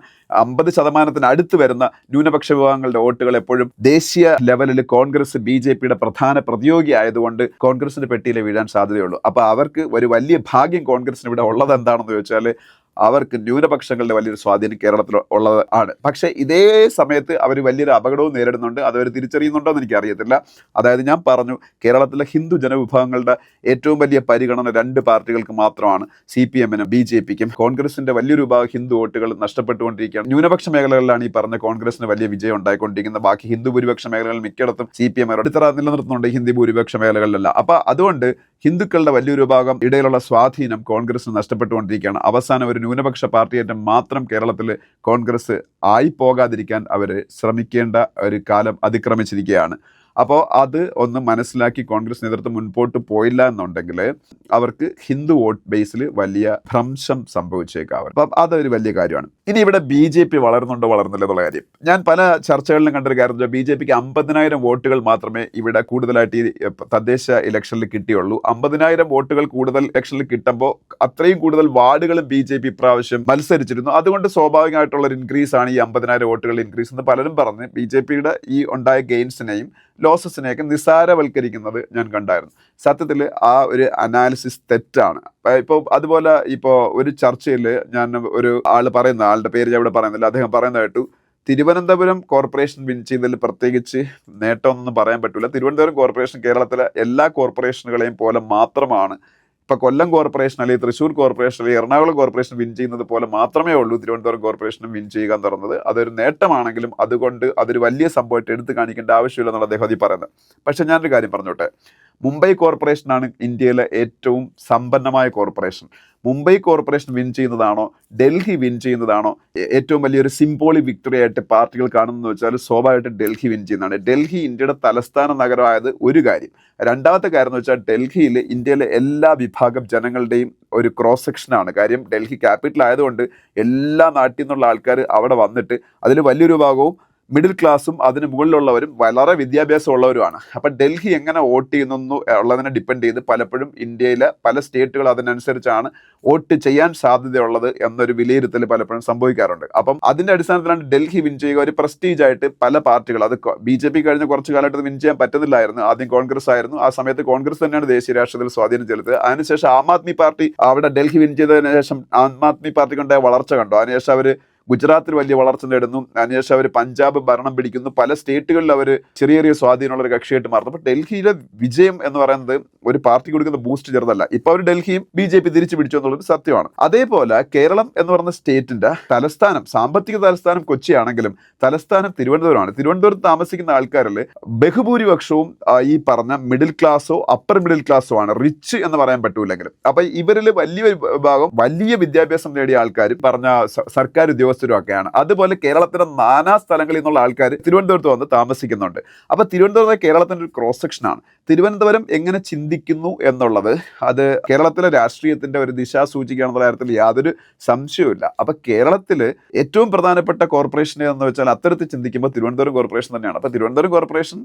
അമ്പത് ശതമാനത്തിന് അടുത്ത് വരുന്ന ന്യൂനപക്ഷ വിഭാഗങ്ങളുടെ വോട്ടുകൾ എപ്പോഴും ദേശീയ ലെവലിൽ കോൺഗ്രസ് ബി ജെ പിയുടെ പ്രധാന പ്രതിയോഗി ആയതുകൊണ്ട് കോൺഗ്രസിന്റെ പെട്ടിയിൽ വീഴാൻ സാധ്യതയുള്ളൂ. അപ്പോൾ അവർക്ക് ഒരു വലിയ ഭാഗ്യം കോൺഗ്രസിന് ഇവിടെ ഉള്ളത് എന്താണെന്ന് ചോദിച്ചാൽ അവർക്ക് ന്യൂനപക്ഷങ്ങളുടെ വലിയൊരു സ്വാധീനം കേരളത്തിൽ ഉള്ളത് ആണ്. പക്ഷേ ഇതേ സമയത്ത് അവർ വലിയൊരു അപകടവും നേരിടുന്നുണ്ട്. അത് അവർ തിരിച്ചറിയുന്നുണ്ടോ എന്ന് എനിക്കറിയത്തില്ല. അതായത് ഞാൻ പറഞ്ഞു കേരളത്തിലെ ഹിന്ദു ജനവിഭാഗങ്ങളുടെ ഏറ്റവും വലിയ പരിഗണന രണ്ട് പാർട്ടികൾക്ക് മാത്രമാണ്. സി പി എമ്മിനും ബി ജെ പിക്കും. കോൺഗ്രസിന്റെ വലിയൊരു വിഭാഗം ഹിന്ദു വോട്ടുകൾ നഷ്ടപ്പെട്ടുകൊണ്ടിരിക്കുകയാണ്. ന്യൂനപക്ഷ മേഖലകളിലാണ് ഈ പറഞ്ഞ കോൺഗ്രസിന് വലിയ വിജയം ഉണ്ടായിക്കൊണ്ടിരിക്കുന്നത്. ബാക്കി ഹിന്ദു ഭൂരിപക്ഷ മേഖലകളിൽ മിക്കയിടത്തും സി പി എം അടിത്തറ നിലനിർത്തുന്നുണ്ട്. ഹിന്ദി ഭൂരിപക്ഷ മേഖലകളിലല്ല. അപ്പൊ അതുകൊണ്ട് ഹിന്ദുക്കളുടെ വലിയൊരു ഭാഗം ഇടയിലുള്ള സ്വാധീനം കോൺഗ്രസ് നഷ്ടപ്പെട്ടുകൊണ്ടിരിക്കുകയാണ്. അവസാനം ഒരു ന്യൂനപക്ഷ പാർട്ടിയായിട്ട് മാത്രം കേരളത്തിൽ കോൺഗ്രസ് ആയി പോകാതിരിക്കാൻ അവർ ശ്രമിക്കേണ്ട ഒരു കാലം അതിക്രമിച്ചിരിക്കുകയാണ്. അപ്പോൾ അത് ഒന്ന് മനസ്സിലാക്കി കോൺഗ്രസ് നേതൃത്വം മുൻപോട്ട് പോയില്ല എന്നുണ്ടെങ്കിൽ അവർക്ക് ഹിന്ദു വോട്ട് ബേസിൽ വലിയ ഭ്രംശം സംഭവിച്ചേക്കാം അപ്പം അതൊരു വലിയ കാര്യമാണ്. ഇനി ഇവിടെ ബി ജെ പി വളർന്നുണ്ടോ വളർന്നില്ല എന്നുള്ള കാര്യം. ഞാൻ പല ചർച്ചകളിലും കണ്ടൊരു കാര്യം ബി ജെ പിക്ക് അമ്പതിനായിരം വോട്ടുകൾ മാത്രമേ ഇവിടെ കൂടുതലായിട്ട് ഈ തദ്ദേശ ഇലക്ഷനിൽ കിട്ടിയുള്ളൂ. അമ്പതിനായിരം വോട്ടുകൾ കൂടുതൽ ഇലക്ഷനിൽ കിട്ടുമ്പോൾ അത്രയും കൂടുതൽ വാർഡുകളും ബി ജെ പി ഇപ്രാവശ്യം മത്സരിച്ചിരുന്നു. അതുകൊണ്ട് സ്വാഭാവികമായിട്ടുള്ള ഒരു ഇൻക്രീസ് ആണ് ഈ അമ്പതിനായിരം വോട്ടുകൾ ഇൻക്രീസ് എന്ന് പലരും പറഞ്ഞ് ബി ജെ പിയുടെ ഈ ഉണ്ടായ ഗെയിൻസിനെയും ലോസസിനെയൊക്കെ നിസ്സാരവൽക്കരിക്കുന്നത് ഞാൻ കണ്ടായിരുന്നു. സത്യത്തിൽ ആ ഒരു അനാലിസിസ് തെറ്റാണ്. ഇപ്പോൾ അതുപോലെ ഇപ്പോൾ ഒരു ചർച്ചയിൽ ഞാൻ ഒരു ആൾ പറയുന്ന ആളുടെ പേര് ഇവിടെ പറയുന്നില്ല അദ്ദേഹം പറയുന്നതായിട്ട് തിരുവനന്തപുരം കോർപ്പറേഷൻ വിൻ ചെയ്തതിൽ പ്രത്യേകിച്ച് നേട്ടമൊന്നും പറയാൻ പറ്റില്ല തിരുവനന്തപുരം കോർപ്പറേഷൻ കേരളത്തിലെ എല്ലാ കോർപ്പറേഷനുകളെയും പോലെ മാത്രമാണ് ഇപ്പൊ കൊല്ലം കോർപ്പറേഷൻ അല്ലെങ്കിൽ തൃശ്ശൂർ കോർപ്പറേഷൻ അല്ലെങ്കിൽ എറണാകുളം കോർപ്പറേഷൻ വിൻ ചെയ്യുന്നത് പോലെ മാത്രമേ ഉള്ളൂ. തിരുവനന്തപുരം കോർപ്പറേഷനും വിൻ ചെയ്യുക എന്ന് അതൊരു നേട്ടമാണെങ്കിലും അതുകൊണ്ട് അതൊരു വലിയ സംഭവമായിട്ട് എടുത്തു കാണിക്കേണ്ട ആവശ്യമില്ല എന്നുള്ള അദ്ദേഹം അതിൽ പറയുന്നത്. പക്ഷെ ഞാനൊരു കാര്യം പറഞ്ഞോട്ടെ. മുംബൈ കോർപ്പറേഷനാണ് ഇന്ത്യയിലെ ഏറ്റവും സമ്പന്നമായ കോർപ്പറേഷൻ. മുംബൈ കോർപ്പറേഷൻ വിൻ ചെയ്യുന്നതാണോ ഡൽഹി വിൻ ചെയ്യുന്നതാണോ ഏറ്റവും വലിയൊരു സിംബോളി വിക്ടറി ആയിട്ട് പാർട്ടികൾ കാണുന്നതെന്ന് വെച്ചാൽ സ്വാഭാവികമായിട്ടും ഡൽഹി വിൻ ചെയ്യുന്നതാണ്. ഡൽഹി ഇന്ത്യയുടെ തലസ്ഥാന നഗരമായത് ഒരു കാര്യം. രണ്ടാമത്തെ കാര്യം എന്ന് വെച്ചാൽ ഡൽഹിയിൽ ഇന്ത്യയിലെ എല്ലാ വിഭാഗം ജനങ്ങളുടെയും ഒരു ക്രോസ് സെക്ഷനാണ് കാര്യം ഡൽഹി ക്യാപിറ്റൽ ആയതുകൊണ്ട് എല്ലാ നാട്ടിൽ നിന്നുള്ള ആൾക്കാർ അവിടെ വന്നിട്ട് അതിൽ വലിയൊരു ഭാഗവും മിഡിൽ ക്ലാസ്സും അതിന് മുകളിലുള്ളവരും വളരെ വിദ്യാഭ്യാസം ഉള്ളവരുമാണ് അപ്പം ഡൽഹി എങ്ങനെ വോട്ട് ചെയ്യുന്നു ഉള്ളതിനെ ഡിപ്പെൻഡ് ചെയ്ത് പലപ്പോഴും ഇന്ത്യയിലെ പല സ്റ്റേറ്റുകൾ അതിനനുസരിച്ചാണ് വോട്ട് ചെയ്യാൻ സാധ്യതയുള്ളത് എന്നൊരു വിലയിരുത്തൽ പലപ്പോഴും സംഭവിക്കാറുണ്ട്. അപ്പം അതിന്റെ അടിസ്ഥാനത്തിലാണ് ഡൽഹി വിൻ ചെയ്യുക ഒരു പ്രസ്റ്റീജ് ആയിട്ട് പല പാർട്ടികൾ. അത് ബി ജെ പി കഴിഞ്ഞ കുറച്ച് കാലമായിട്ട് വിൻ ചെയ്യാൻ പറ്റുന്നില്ലായിരുന്നു. ആദ്യം കോൺഗ്രസ് ആയിരുന്നു. ആ സമയത്ത് കോൺഗ്രസ് തന്നെയാണ് ദേശീയ രാഷ്ട്രീയത്തിൽ സ്വാധീനം ചെലുത്തിയത്. അതിനുശേഷം ആം ആദ്മി പാർട്ടി അവിടെ ഡൽഹി വിൻ ചെയ്തതിനു ശേഷം ആം ആദ്മി പാർട്ടിക്കുണ്ടായ വളർച്ച കണ്ടു. അതിനുശേഷം അവർ ഗുജറാത്തിൽ വലിയ വളർച്ച നേടുന്നു. അതിനുശേഷം അവർ പഞ്ചാബ് ഭരണം പിടിക്കുന്നു. പല സ്റ്റേറ്റുകളിൽ അവർ ചെറിയ ചെറിയ സ്വാധീനമുള്ള ഒരു കക്ഷിയായിട്ട് മാറുന്നു. അപ്പോൾ ഡൽഹിയിലെ വിജയം എന്ന് പറയുന്നത് ഒരു പാർട്ടി കൊടുക്കുന്ന ബൂസ്റ്റ് ചെറുതല്ല. ഇപ്പൊ അവർ ഡൽഹിയും ബി ജെ പി തിരിച്ചു പിടിച്ചു എന്നുള്ളത് സത്യമാണ്. അതേപോലെ കേരളം എന്ന് പറയുന്ന സ്റ്റേറ്റിന്റെ തലസ്ഥാനം സാമ്പത്തിക തലസ്ഥാനം കൊച്ചിയാണെങ്കിലും തലസ്ഥാനം തിരുവനന്തപുരമാണ്. തിരുവനന്തപുരത്ത് താമസിക്കുന്ന ആൾക്കാരിൽ ബഹുഭൂരിപക്ഷവും ഈ പറഞ്ഞ മിഡിൽ ക്ലാസ്സോ അപ്പർ മിഡിൽ ക്ലാസ്സോ ആണ്. റിച്ച് എന്ന് പറയാൻ പറ്റൂലെങ്കിലും അപ്പൊ ഇവരിൽ വലിയ വിഭാഗം വലിയ വിദ്യാഭ്യാസം നേടിയ ആൾക്കാർ പറഞ്ഞ സർക്കാർ സർക്കാർ ഉദ്യോഗസ്ഥരും ഒക്കെയാണ് അതുപോലെ കേരളത്തിന്റെ നാനാ സ്ഥലങ്ങളിൽ നിന്നുള്ള ആൾക്കാർ തിരുവനന്തപുരത്ത് വന്ന് താമസിക്കുന്നുണ്ട്. അപ്പോൾ തിരുവനന്തപുരം കേരളത്തിന്റെ ഒരു ക്രോസ് സെക്ഷനാണ് തിരുവനന്തപുരം എങ്ങനെ ചിന്തിക്കുന്നു എന്നുള്ളത് അത് കേരളത്തിലെ രാഷ്ട്രീയത്തിന്റെ ഒരു ദിശാസൂചികയാണെന്നുള്ള കാര്യത്തിൽ യാതൊരു സംശയവുമില്ല. അപ്പോൾ കേരളത്തിൽ ഏറ്റവും പ്രധാനപ്പെട്ട കോർപ്പറേഷൻ എന്ന് വെച്ചാൽ അത്തരത്തിൽ ചിന്തിക്കുമ്പോൾ തിരുവനന്തപുരം കോർപ്പറേഷൻ തന്നെയാണ്. അപ്പോൾ തിരുവനന്തപുരം കോർപ്പറേഷൻ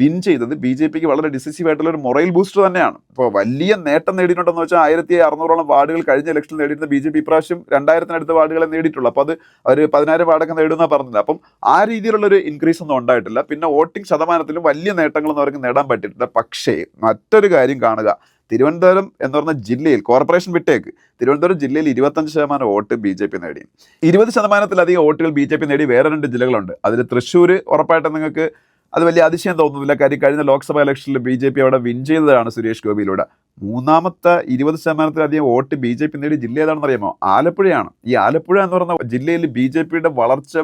വിൻ ചെയ്തത് ബി ജെ പിക്ക് വളരെ ഡിസിസീവ് ആയിട്ടുള്ള ഒരു മൊറൈൽ ബൂസ്റ്റർ തന്നെയാണ്. ഇപ്പോൾ വലിയ നേട്ടം നേടിയിട്ടുണ്ടെന്ന് വെച്ചാൽ ആയിരത്തി അറുന്നൂറോളം വാർഡുകൾ കഴിഞ്ഞ ഇലക്ഷനിൽ നേടിയിരുന്ന ബി ജെ പി ഇപ്രാവശ്യം രണ്ടായിരത്തിനടുത്ത വാർഡുകളെ നേടിയിട്ടുള്ളൂ. അപ്പോൾ അത് അവർ പതിനായിരം വാടകം നേടുന്ന പറഞ്ഞില്ല അപ്പം ആ രീതിയിലുള്ള ഒരു ഇൻക്രീസ് ഒന്നും ഉണ്ടായിട്ടില്ല. പിന്നെ വോട്ടിംഗ് ശതമാനത്തിലും വലിയ നേട്ടങ്ങളൊന്നും അവർക്ക് നേടാൻ പറ്റിയിട്ടില്ല. പക്ഷേ മറ്റൊരു കാര്യം കാണുക. തിരുവനന്തപുരം എന്ന് പറഞ്ഞ ജില്ലയിൽ കോർപ്പറേഷൻ വിട്ടേക്ക്. തിരുവനന്തപുരം ജില്ലയിൽ ഇരുപത്തഞ്ച് ശതമാനം വോട്ട് ബി ജെ പി നേടി. ഇരുപത് ശതമാനത്തിലധികം വോട്ടുകൾ ബി ജെ പി നേടി വേറെ രണ്ട് ജില്ലകളുണ്ട്. അതിൽ തൃശ്ശൂർ ഉറപ്പായിട്ടും നിങ്ങൾക്ക് അത് വലിയ അതിശയം തോന്നുന്നില്ല. കാര്യം കഴിഞ്ഞ ലോക്സഭാ ഇലക്ഷനിൽ ബി ജെ പി അവിടെ വിൻ ചെയ്തതാണ് സുരേഷ് ഗോപിയിലൂടെ. മൂന്നാമത്തെ ഇരുപത് ശതമാനത്തിലധികം വോട്ട് ബി ജെ പി നേടിയ ജില്ല ഏതാണെന്ന് അറിയാമോ? ആലപ്പുഴയാണ്. ഈ ആലപ്പുഴ എന്ന് പറയുന്ന ജില്ലയിൽ ബി ജെ പിയുടെ വളർച്ച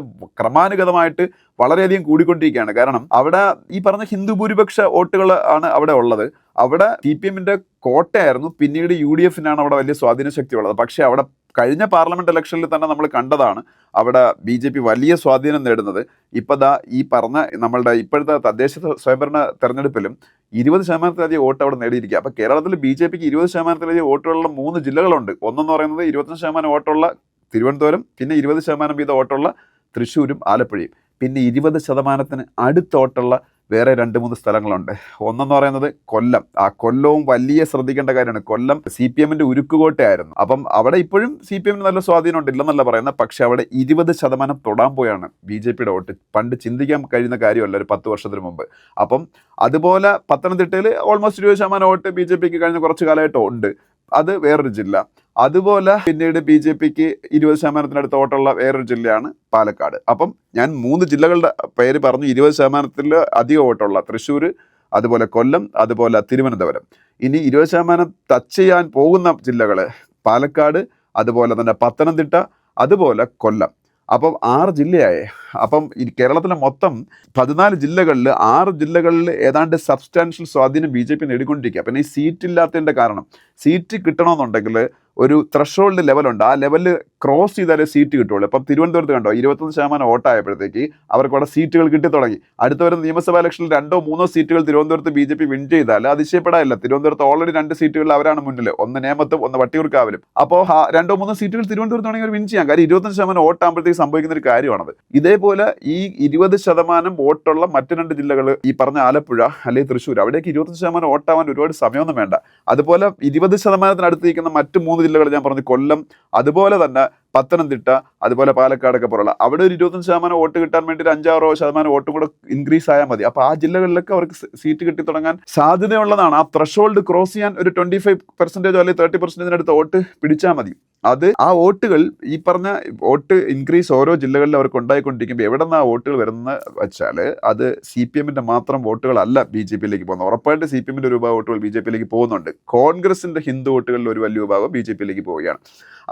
ക്രമാനുഗതമായിട്ട് വളരെയധികം കൂടിക്കൊണ്ടിരിക്കുകയാണ്. കാരണം അവിടെ ഈ പറഞ്ഞ ഹിന്ദു ഭൂരിപക്ഷ വോട്ടുകൾ ആണ് അവിടെ ഉള്ളത്. അവിടെ സി പി എമ്മിന്റെ കോട്ടയായിരുന്നു. പിന്നീട് യു ഡി എഫിനാണ് അവിടെ വലിയ സ്വാധീന ശക്തി ഉള്ളത്. പക്ഷേ അവിടെ കഴിഞ്ഞ പാർലമെന്റ് ഇലക്ഷനിൽ തന്നെ നമ്മൾ കണ്ടതാണ് അവിടെ ബി ജെ പി വലിയ സ്വാധീനം നേടുന്നത്. ഇപ്പം ദാ ഈ പറഞ്ഞ നമ്മളുടെ ഇപ്പോഴത്തെ തദ്ദേശ സ്വയംഭരണ തെരഞ്ഞെടുപ്പിലും ഇരുപത് ശതമാനത്തിലധികം വോട്ട് അവിടെ നേടിയിരിക്കുക. അപ്പോൾ കേരളത്തിൽ ബി ജെ പിക്ക് ഇരുപത് ശതമാനത്തിലധികം വോട്ടുള്ള മൂന്ന് ജില്ലകളുണ്ട്. ഒന്നെന്ന് പറയുന്നത് ഇരുപത്തഞ്ച് ശതമാനം വോട്ടുള്ള തിരുവനന്തപുരം പിന്നെ ഇരുപത് ശതമാനം വീതം വോട്ടുള്ള തൃശ്ശൂരും ആലപ്പുഴയും. പിന്നെ ഇരുപത് ശതമാനത്തിന് അടുത്ത വോട്ടുള്ള വേറെ രണ്ട് മൂന്ന് സ്ഥലങ്ങളുണ്ട്. ഒന്നെന്ന് പറയുന്നത് കൊല്ലം. ആ കൊല്ലവും വലിയ ശ്രദ്ധിക്കേണ്ട കാര്യമാണ്. കൊല്ലം സി പി എമ്മിന്റെ ഉരുക്കുകോട്ടയായിരുന്നു. അപ്പം അവിടെ ഇപ്പോഴും സി പി എമ്മിന് നല്ല സ്വാധീനമുണ്ട് ഇല്ലെന്നല്ല പറയുന്നത്. പക്ഷെ അവിടെ ഇരുപത് ശതമാനം തൊടാൻ പോയാണ് ബി ജെ പിയുടെ വോട്ട്. പണ്ട് ചിന്തിക്കാൻ കഴിയുന്ന കാര്യമല്ല ഒരു പത്ത് വർഷത്തിന് മുമ്പ്. അപ്പം അതുപോലെ പത്തനംതിട്ടയിൽ ഓൾമോസ്റ്റ് ഇരുപത് ശതമാനം വോട്ട് ബി ജെ പിക്ക് കഴിഞ്ഞ കുറച്ച് കാലമായിട്ട് ഉണ്ട്. അത് വേറൊരു ജില്ല. അതുപോലെ പിന്നീട് ബി ജെ പിക്ക് ഇരുപത് ശതമാനത്തിനടുത്ത് വോട്ടുള്ള വേറൊരു ജില്ലയാണ് പാലക്കാട്. അപ്പം ഞാൻ മൂന്ന് ജില്ലകളുടെ പേര് പറഞ്ഞു. ഇരുപത് ശതമാനത്തിൽ അധികം വോട്ടുള്ള തൃശ്ശൂർ അതുപോലെ കൊല്ലം അതുപോലെ തിരുവനന്തപുരം. ഇനി ഇരുപത് ശതമാനം ടച്ച് ചെയ്യാൻ പോകുന്ന ജില്ലകൾ പാലക്കാട് അതുപോലെ തന്നെ പത്തനംതിട്ട അതുപോലെ കൊല്ലം. അപ്പം ആറ് ജില്ലയായേ. അപ്പം ഈ കേരളത്തിലെ മൊത്തം പതിനാല് ജില്ലകളിൽ ആറ് ജില്ലകളിൽ ഏതാണ്ട് സബ്സ്റ്റാൻഷ്യൽ സ്വാധീനം ബി ജെ പി നേടിക്കൊണ്ടിരിക്കുക. പിന്നെ ഈ സീറ്റ് ഇല്ലാത്തതിന്റെ കാരണം. സീറ്റ് കിട്ടണമെന്നുണ്ടെങ്കിൽ ഒരു ത്രഷോൾഡ് ലെവലുണ്ട് ആ ലെവലിൽ ക്രോസ് ചെയ്താലേ സീറ്റ് കിട്ടുള്ളൂ ഇപ്പം തിരുവനന്തപുരത്ത് കണ്ടോ ഇരുപത്തൊന്ന് ശതമാനം വോട്ടായപ്പോഴത്തേക്ക് അവർക്ക് അവിടെ സീറ്റുകൾ കിട്ടി തുടങ്ങി അടുത്ത വരുന്ന നിയമസഭാ ഇലക്ഷനിൽ രണ്ടോ മൂന്നോ സീറ്റുകൾ തിരുവനന്തപുരത്ത് ബി ജെ പി വിൻ ചെയ്താൽ അതിശയപ്പെടാനില്ല. തിരുവനന്തപുരത്ത് ഓൾറെഡി രണ്ട് സീറ്റുകളിൽ അവരാണ് മുന്നിൽ. ഒന്ന് നേമത്തും ഒന്ന് വട്ടിയൂർക്കാവിലും. അപ്പോൾ രണ്ടോ മൂന്നോ സീറ്റുകൾ തിരുവനന്തപുരത്താണെങ്കിൽ അവർ വിൻ ചെയ്യാം. കാര്യം ഇരുപത്തഞ്ച് ശതമാനം വോട്ടാകുമ്പോഴത്തേക്ക് സംഭവിക്കുന്ന ഒരു കാര്യമാണത് ഇതേപോലെ ഈ ഇരുപത് ശതമാനം വോട്ടുള്ള മറ്റു രണ്ട് ജില്ലകൾ ഈ പറഞ്ഞ ആലപ്പുഴ അല്ലെങ്കിൽ തൃശ്ശൂർ അവിടേക്ക് ഇരുപത്തഞ്ച് ശതമാനം വോട്ടാവാൻ ഒരുപാട് സമയമൊന്നും വേണ്ട. അതുപോലെ ഇരുപത് ശതമാനത്തിനടുത്ത് നിൽക്കുന്ന മറ്റു മൂന്ന് ജില്ലകൾ ഞാൻ പറഞ്ഞു കൊല്ലം അതുപോലെ തന്നെ പത്തനംതിട്ട അതുപോലെ പാലക്കാടൊക്കെ പോലുള്ള. അവിടെ ഒരു ഇരുപത്തഞ്ച് ശതമാനം വോട്ട് കിട്ടാൻ വേണ്ടി ഒരു അഞ്ചാറോ ശതമാനം വോട്ടും കൂടെ ഇൻക്രീസ് ആയാൽ മതി. അപ്പോൾ ആ ജില്ലകളിലൊക്കെ അവർക്ക് സീറ്റ് കിട്ടി തുടങ്ങാൻ സാധ്യതയുള്ളതാണ്. ആ ത്രഷോൾഡ് ക്രോസ് ചെയ്യാൻ ഒരു ട്വന്റി ഫൈവ് പെർസെന്റേജോ അല്ലെങ്കിൽ തേർട്ടി പെർസെന്റേജിനടുത്ത് വോട്ട് പിടിച്ചാൽ മതി. അത് ആ വോട്ടുകൾ ഈ പറഞ്ഞ വോട്ട് ഇൻക്രീസ് ഓരോ ജില്ലകളിൽ അവർക്ക് ഉണ്ടായിക്കൊണ്ടിരിക്കുമ്പോൾ എവിടെ നിന്ന് ആ വോട്ടുകൾ വരുന്ന വെച്ചാൽ അത് സി പി എമ്മിന്റെ മാത്രം വോട്ടുകളല്ല ബി ജെ പിയിലേക്ക് പോകുന്നത്. ഉറപ്പായിട്ട് സി പി എമ്മിന്റെ ഒരു വിഭാഗം വോട്ടുകൾ ബി ജെ പിയിലേക്ക് പോകുന്നുണ്ട്. കോൺഗ്രസിന്റെ ഹിന്ദു വോട്ടുകളിൽ ഒരു വലിയ വിഭാഗം ബി ജെ പിയിലേക്ക് പോവുകയാണ്.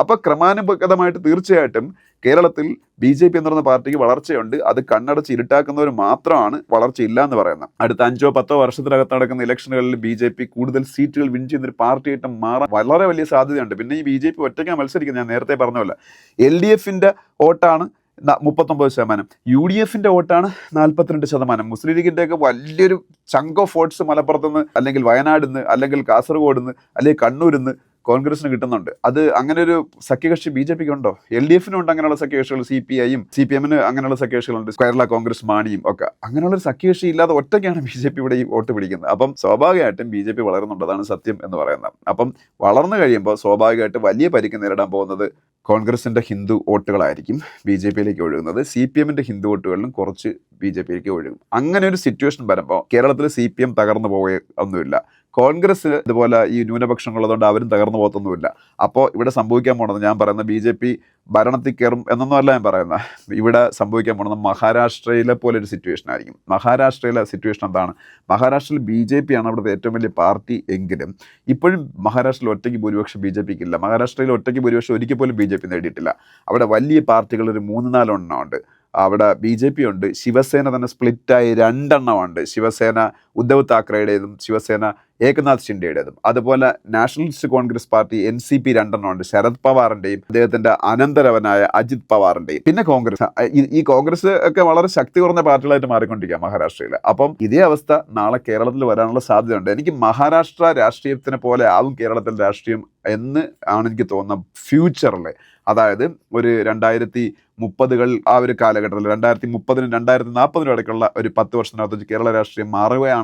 അപ്പോൾ ക്രമാനുഗതമായിട്ട് തീർച്ചയായിട്ടും കേരളത്തിൽ ബി ജെ പി എന്ന് പറയുന്ന പാർട്ടിക്ക് വളർച്ചയുണ്ട്. അത് കണ്ണടച്ച് ഇരുട്ടാക്കുന്നവർ മാത്രമാണ് വളർച്ചയില്ല എന്ന് പറയുന്നത്. അടുത്ത അഞ്ചോ പത്തോ വർഷത്തിനകത്ത് നടക്കുന്ന ഇലക്ഷനുകളിൽ ബി ജെ പി കൂടുതൽ സീറ്റുകൾ വിൻ ചെയ്യുന്നൊരു പാർട്ടിയായിട്ട് മാറാൻ വളരെ വലിയ സാധ്യതയുണ്ട്. പിന്നെ ഈ ബി ജെ പി ഒറ്റയ്ക്കാണ് മത്സരിക്കുന്നത്. ഞാൻ നേരത്തെ പറഞ്ഞ എൽ ഡി എഫിന്റെ വോട്ടാണ് മുപ്പത്തൊമ്പത് ശതമാനം. യു ഡി എഫിന്റെ വോട്ടാണ് നാൽപ്പത്തിരണ്ട് ശതമാനം. മുസ്ലിം ലീഗിന്റെ ഒക്കെ വലിയൊരു ചങ്ക് ഓഫ് വോട്ട്സ് മലപ്പുറത്തുനിന്ന് അല്ലെങ്കിൽ വയനാട് നിന്ന് അല്ലെങ്കിൽ കാസർഗോഡ് നിന്ന് അല്ലെങ്കിൽ കണ്ണൂരിൽ നിന്ന് കോൺഗ്രസിന് കിട്ടുന്നുണ്ട്. അത് അങ്ങനെ ഒരു സഖ്യകക്ഷി ബി ജെ പിക്ക് ഉണ്ടോ എൽ ഡി എഫിനും ഉണ്ട് അങ്ങനെയുള്ള സഖ്യകക്ഷികൾ സി പി ഐയും സി പി എമ്മിന് അങ്ങനെയുള്ള സഖ്യകക്ഷികളുണ്ട് കേരള കോൺഗ്രസ് മാണിയും ഒക്കെ. അങ്ങനെയുള്ള ഒരു സഖ്യകക്ഷി ഇല്ലാതെ ഒറ്റയ്ക്കാണ് ബി ജെ പി ഇവിടെ ഈ വോട്ട് പിടിക്കുന്നത്. അപ്പം സ്വാഭാവികമായിട്ടും ബി ജെ പി വളരുന്നുണ്ട് അതാണ് സത്യം എന്ന് പറയുന്നത്. അപ്പം വളർന്നു കഴിയുമ്പോൾ സ്വാഭാവികമായിട്ട് വലിയ പരിക്ക് നേരിടാൻ പോകുന്നത് കോൺഗ്രസിന്റെ ഹിന്ദു വോട്ടുകളായിരിക്കും ബി ജെ പിയിലേക്ക് ഒഴുകുന്നത്. സി പി എമ്മിന്റെ ഹിന്ദു വോട്ടുകളിലും കുറച്ച് ബി ജെ പിയിലേക്ക് ഒഴുകും. അങ്ങനെ ഒരു സിറ്റുവേഷൻ വരുമ്പോൾ കേരളത്തിൽ സി പി എം തകർന്നു പോവുക ഒന്നുമില്ല കോൺഗ്രസ് ഇതുപോലെ ഈ ന്യൂനപക്ഷങ്ങൾ ഉള്ളതുകൊണ്ട് അവരും തകർന്നു പോകത്തൊന്നുമില്ല. അപ്പോൾ ഇവിടെ സംഭവിക്കാൻ പോണത് ഞാൻ പറയുന്ന ബി ജെ പി ഭരണത്തിൽ കയറും എന്നൊന്നുമല്ല ഞാൻ പറയുന്നത്. ഇവിടെ സംഭവിക്കാൻ പോണത് മഹാരാഷ്ട്രയിലെ പോലെ ഒരു സിറ്റുവേഷൻ ആയിരിക്കും. മഹാരാഷ്ട്രയിലെ സിറ്റുവേഷൻ എന്താണ്? മഹാരാഷ്ട്രയിൽ ബി ജെ പി ആണ് അവിടുത്തെ ഏറ്റവും വലിയ പാർട്ടി എങ്കിലും ഇപ്പോഴും മഹാരാഷ്ട്രയിൽ ഒറ്റയ്ക്ക് ഭൂരിപക്ഷം ബി ജെ പിക്ക് ഇല്ല. മഹാരാഷ്ട്രയിൽ ഒറ്റയ്ക്ക് ഭൂരിപക്ഷം ഒരിക്കൽ പോലും ബി ജെ പി നേടിയിട്ടില്ല. അവിടെ വലിയ പാർട്ടികൾ ഒരു മൂന്ന് നാലെണ്ണം ഉണ്ട് അവിടെ ബി ജെ പി ഉണ്ട്. ശിവസേന തന്നെ സ്പ്ലിറ്റായി രണ്ടെണ്ണമുണ്ട്. ശിവസേന ഉദ്ധവ് താക്കറയുടേതും ശിവസേന ഏകനാഥ് ഷിൻഡെയുടേതും. അതുപോലെ nationalist Congress party N C P രണ്ടെണ്ണമുണ്ട്. Sharad പവാറിന്റെയും അദ്ദേഹത്തിന്റെ അനന്തരവനായ അജിത് പവാറിന്റെയും. പിന്നെ കോൺഗ്രസ്. ഈ- കോൺഗ്രസ് ഒക്കെ വളരെ ശക്തി കുറഞ്ഞ പാർട്ടികളായിട്ട് മാറിക്കൊണ്ടിരിക്കുക മഹാരാഷ്ട്രയിൽ അപ്പം ഇതേ അവസ്ഥ നാളെ കേരളത്തിൽ വരാനുള്ള സാധ്യതയുണ്ട്. എനിക്ക് മഹാരാഷ്ട്ര രാഷ്ട്രീയത്തിനെ പോലെ ആവും കേരളത്തിൽ രാഷ്ട്രീയം എന്ന് ആണ് എനിക്ക് തോന്നുന്ന ഫ്യൂച്ചറിൽ അതായത് ഒരു രണ്ടായിരത്തി മുപ്പതുകൾ ആ ഒരു കാലഘട്ടത്തിൽ രണ്ടായിരത്തി മുപ്പതിനും രണ്ടായിരത്തി നാൽപ്പതിനും ഇടയ്ക്കുള്ള ഒരു പത്ത് വർഷത്തിനകത്ത് കേരള രാഷ്ട്രീയം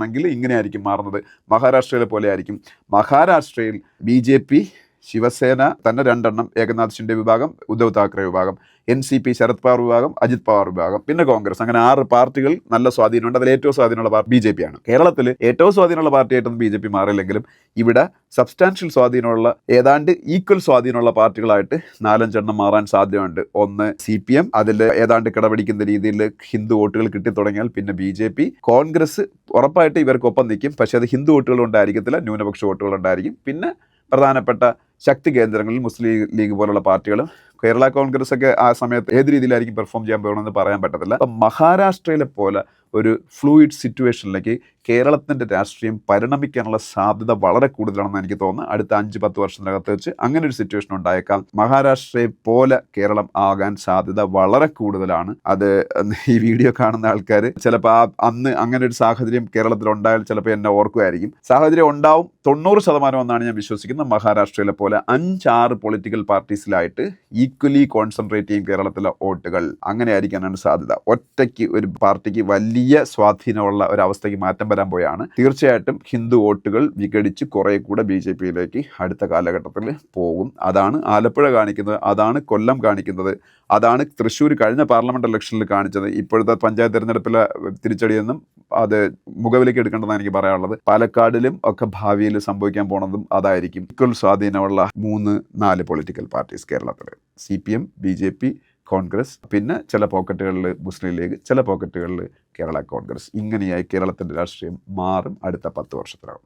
മാറുകയാണെങ്കിൽ ഇങ്ങനെയായിരിക്കും മാറുന്നത്. മഹാരാഷ്ട്രയിലെ പോലെ ആയിരിക്കും. മഹാരാഷ്ട്രയിൽ ബി ജെ പി ശിവസേന തന്നെ രണ്ടെണ്ണം ഏകനാഥ് ഷിൻഡെ വിഭാഗം ഉദ്ധവ് താക്കറെ വിഭാഗം N C P Sharad Pawar വിഭാഗം അജിത് പവാർ വിഭാഗം പിന്നെ കോൺഗ്രസ്. അങ്ങനെ ആറ് പാർട്ടികൾ നല്ല സ്വാധീനമുണ്ട്. അതിൽ ഏറ്റവും സ്വാധീനമുള്ള പാർട്ടി ബി ജെ പി ആണ് കേരളത്തിൽ ഏറ്റവും സ്വാധീനമുള്ള പാർട്ടിയായിട്ടൊന്നും ബി ജെ പി മാറില്ലെങ്കിലും ഇവിടെ സബ്സ്റ്റാൻഷ്യൽ സ്വാധീനമുള്ള ഏതാണ്ട് ഈക്വൽ സ്വാധീനമുള്ള പാർട്ടികളായിട്ട് നാലഞ്ചെണ്ണം മാറാൻ സാധ്യതയുണ്ട്. ഒന്ന് സി പി എം അതിൽ ഏതാണ്ട് കിടപിടിക്കുന്ന രീതിയിൽ ഹിന്ദു വോട്ടുകൾ കിട്ടിത്തുടങ്ങിയാൽ പിന്നെ ബി ജെ പി. കോൺഗ്രസ് ഉറപ്പായിട്ട് ഇവർക്കൊപ്പം നിൽക്കും. പക്ഷേ അത് ഹിന്ദു വോട്ടുകൾ ഉണ്ടായിരിക്കത്തില്ല ന്യൂനപക്ഷ വോട്ടുകൾ ഉണ്ടായിരിക്കും പിന്നെ പ്രധാനപ്പെട്ട ശക്തി കേന്ദ്രങ്ങളിൽ മുസ്ലിം ലീഗ് പോലുള്ള പാർട്ടികളും കേരള കോൺഗ്രസ് ഒക്കെ ആ സമയത്ത് ഏത് രീതിയിലായിരിക്കും പെർഫോം ചെയ്യാൻ പോകണമെന്ന് പറയാൻ പറ്റത്തില്ല. അപ്പം മഹാരാഷ്ട്രയിലെ പോലെ ഒരു ഫ്ലൂയിഡ് സിറ്റുവേഷനിലേക്ക് കേരളത്തിന്റെ രാഷ്ട്രീയം പരിണമിക്കാനുള്ള സാധ്യത വളരെ കൂടുതലാണെന്ന് എനിക്ക് തോന്നുന്നു. അടുത്ത അഞ്ച് പത്ത് വർഷത്തിനകത്ത് വെച്ച് അങ്ങനെ ഒരു സിറ്റുവേഷൻ ഉണ്ടായേക്കാം. മഹാരാഷ്ട്രയെ പോലെ കേരളം ആകാൻ സാധ്യത വളരെ കൂടുതലാണ്. അത് ഈ വീഡിയോ കാണുന്ന ആൾക്കാർ ചിലപ്പോൾ അന്ന് അങ്ങനെ ഒരു സാഹചര്യം കേരളത്തിൽ ഉണ്ടായാൽ ചിലപ്പോൾ എന്നെ ഓർക്കുമായിരിക്കും. സാഹചര്യം ഉണ്ടാവും. തൊണ്ണൂറ് ശതമാനം എന്നാണ് ഞാൻ വിശ്വസിക്കുന്നത്. മഹാരാഷ്ട്രയിലെ പോലെ അഞ്ചാറ് പൊളിറ്റിക്കൽ പാർട്ടീസിലായിട്ട് ഈക്വലി കോൺസെൻട്രേറ്റ് ചെയ്യും കേരളത്തിലെ വോട്ടുകൾ. അങ്ങനെ ആയിരിക്കാനാണ് സാധ്യത. ഒറ്റയ്ക്ക് ഒരു പാർട്ടിക്ക് വലിയ സ്വാധീനമുള്ള ഒരു അവസ്ഥയ്ക്ക് മാറ്റം വരാൻ പോയാണ്. തീർച്ചയായിട്ടും ഹിന്ദു വോട്ടുകൾ വിഘടിച്ച് കുറെ കൂടെ ബി ജെ പിയിലേക്ക് അടുത്ത കാലഘട്ടത്തിൽ പോകും. അതാണ് ആലപ്പുഴ കാണിക്കുന്നത് അതാണ് കൊല്ലം കാണിക്കുന്നത് അതാണ് തൃശ്ശൂർ കഴിഞ്ഞ പാർലമെന്റ് ഇലക്ഷനിൽ കാണിച്ചത്. ഇപ്പോഴത്തെ പഞ്ചായത്ത് തിരഞ്ഞെടുപ്പിലെ തിരിച്ചടിയെന്നും അത് മുഖവിലേക്ക് എടുക്കേണ്ടതാണ് എനിക്ക് പറയാനുള്ളത്. പാലക്കാടിലും ഒക്കെ ഭാവിയിൽ സംഭവിക്കാൻ പോണതും അതായിരിക്കും. ഇക്വൽ സ്വാധീനമുള്ള മൂന്ന് നാല് പൊളിറ്റിക്കൽ പാർട്ടീസ് കേരളത്തിൽ C P M B J P Congress പിന്നെ ചില പോക്കറ്റുകളിൽ മുസ്ലിം ലീഗ് ചില പോക്കറ്റുകളിൽ കേരള കോൺഗ്രസ്. ഇങ്ങനെയായി കേരളത്തിന്റെ രാഷ്ട്രീയം മാറും അടുത്ത പത്ത് വർഷത്തിനകം